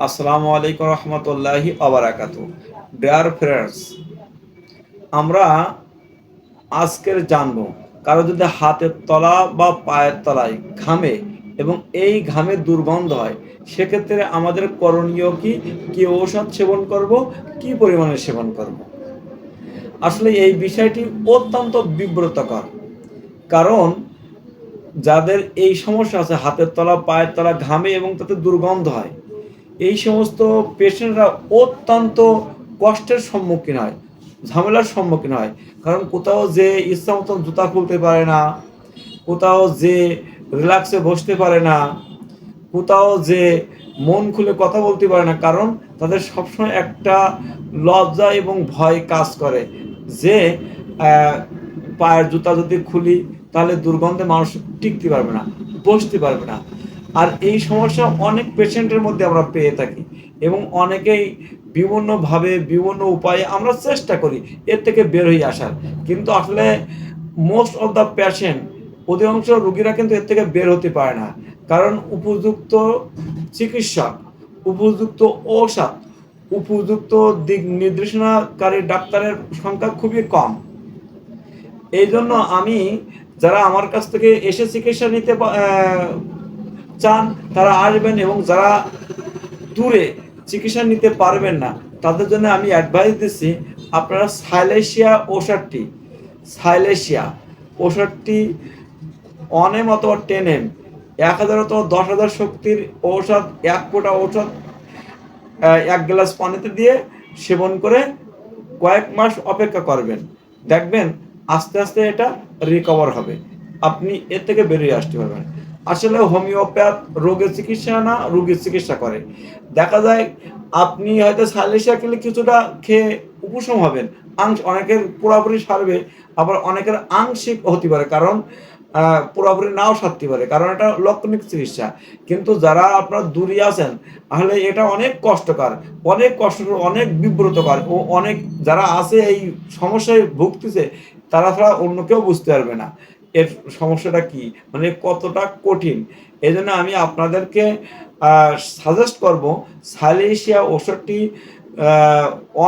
আসসালামু আলাইকুম রহমতুল্লাহি আবরাকাত ডিয়ার ফ্রেন্ডস আমরা আজকের জানব, কারও যদি হাতের তলা বা পায়ের তলায় ঘামে এবং এই ঘামে দুর্গন্ধ হয়, সেক্ষেত্রে আমাদের করণীয় কি? কি ঔষধ সেবন করব? কি পরিমাণে সেবন করব? আসলে এই বিষয়টি অত্যন্ত বিব্রতকর। কারণ যাদের এই সমস্যা আছে, হাতের তলা, পায়ের তলা ঘামে এবং তাতে দুর্গন্ধ হয় এই সমস্ত পেশেন্টরা অত্যন্ত কষ্টের সম্মুখীন হয়, ঝামেলার সম্মুখীন হয়। কারণ কোথাও যে ইচ্ছা মতন জুতা খুলতে পারে না, কোথাও যে রিল্যাক্সে বসতে পারে না, কোথাও যে মন খুলে কথা বলতে পারে না, কারণ তাদের সবসময় একটা লজ্জা এবং ভয় কাজ করে যে পায়ের জুতা যদি খুলি তাহলে দুর্গন্ধে মানুষ টিকতে পারবে না, বসতে পারবে না। আর এই সমস্যা অনেক পেশেন্টের মধ্যে আমরা পেয়ে থাকি এবং অনেকেই বিভিন্নভাবে বিভিন্ন উপায়ে আমরা চেষ্টা করি এর থেকে বের হয়ে আসার। কিন্তু আসলে মোস্ট অফ দ্য পেশেন্ট অধিকাংশ রুগীরা কিন্তু এর থেকে বের হতে পারে না। কারণ উপযুক্ত চিকিৎসক, উপযুক্ত ঔষধ, উপযুক্ত দিক নির্দেশনাকারী ডাক্তারের সংখ্যা খুবই কম। এই জন্য আমি যারা আমার কাছ থেকে এসে চিকিৎসা নিতে চান, তারা আসবেন এবং যারা দূরে চিকিৎসা নিতে পারবেন না, তাদের জন্য আমি অ্যাডভাইস দিচ্ছি, আপনারা সাইলেশিয়া ওষুধটি সাইলেশিয়া ওষুধটি অনেম অথবা টেন এম এক হাজার অথবা দশ হাজার শক্তির ঔষধ, এক ফোঁটা ঔষধ এক গ্লাস পানিতে দিয়ে সেবন করে কয়েক মাস অপেক্ষা করবেন। দেখবেন আস্তে আস্তে এটা রিকভার হবে। আপনি এর থেকে বেরিয়ে আসতে পারবেন। আসলে হোমিওপ্যাথ রোগের চিকিৎসা না, রোগীর চিকিৎসা করে। দেখা যায় আপনি হয়তো সাইলেশিয়া খেলে কিছুটা খেয়ে উপশম হবেন। আংশ, অনেকের পুরোপুরি সারবে, আবার অনেকের আংশিক হতে পারে, কারণ পুরোপুরি নাও সারতে পারে, কারণ এটা লক্ষণিক চিকিৎসা। কিন্তু যারা আপনার দূরে আছেন, তাহলে এটা অনেক কষ্টকর, অনেক কষ্ট অনেক বিব্রতকর, ও অনেক যারা আছে এই সমস্যায় ভুগতেছে, তারা ছাড়া অন্য কেউ বুঝতে পারবে না। এর সমস্যাটা কি? মানে কতটা কঠিন? এই জন্য আমি আপনাদেরকে সাজেস্ট করব সাইলেশিয়া ওষুধটি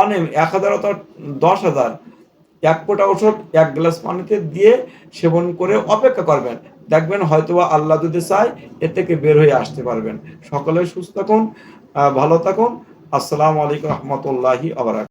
অনেম এক হাজার অথবা দশ হাজার। এক ফোঁটা ওষুধ, এক গ্লাস পানিতে দিয়ে সেবন করে অপেক্ষা করবেন। দেখবেন হয়তোবা আল্লাহ যদি চায়, এর থেকে বের হয়ে আসতে পারবেন। সকলে সুস্থ থাকুন ভালো থাকুন। আসসালামু আলাইকুম রহমতুল্লাহি আবার